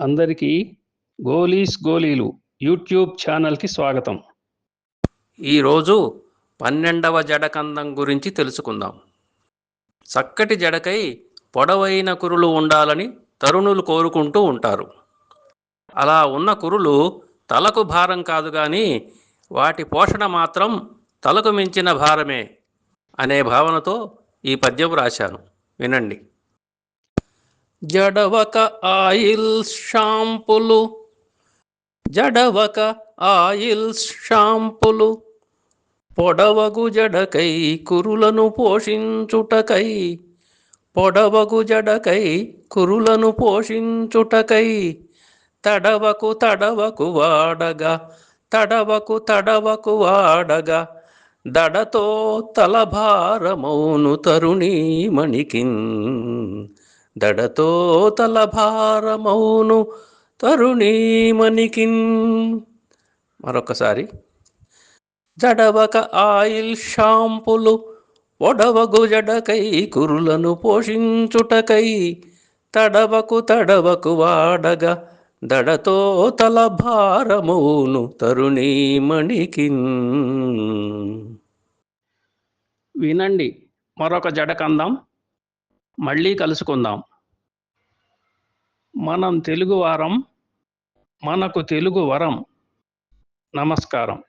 అందరికీ గోలీస్ గోలీలు యూట్యూబ్ ఛానల్కి స్వాగతం. ఈరోజు పన్నెండవ జడకందం గురించి తెలుసుకుందాం. చక్కటి జడకై పొడవైన కురులు ఉండాలని తరుణులు కోరుకుంటూ ఉంటారు. అలా ఉన్న కురులు తలకు భారం కాదు కానీ వాటి పోషణ మాత్రం తలకు మించిన భారమే అనే భావనతో ఈ పద్యం రాశాను. వినండి. జడవక ఆయిల్ షాంపులు. జడవక ఆయిల్ షాంపులు. పొడవగు జడకై కురులను పోషించుటకై. పొడవగు జడకై కురులను పోషించుటకై. తడవకు తడవకు వాడగా తడవకు తడవకు వాడగా. దడతో తలభారమౌను తరుణీమణికిన్. దడతో తలభారమౌను తరుణీమణికిన్. మరొకసారి జడవక ఆయిల్ షాంపులు ఒడవగు జడకై కురులను పోషించుటకై తడవకు తడవకు వాడగా దడతో తల భారమౌను తరుణీమణికిన్. వినండి మరొక జడకందం. మళ్ళీ కలుసుకుందాం. మనం తెలుగు వారం మనకు తెలుగు వరం. నమస్కారం.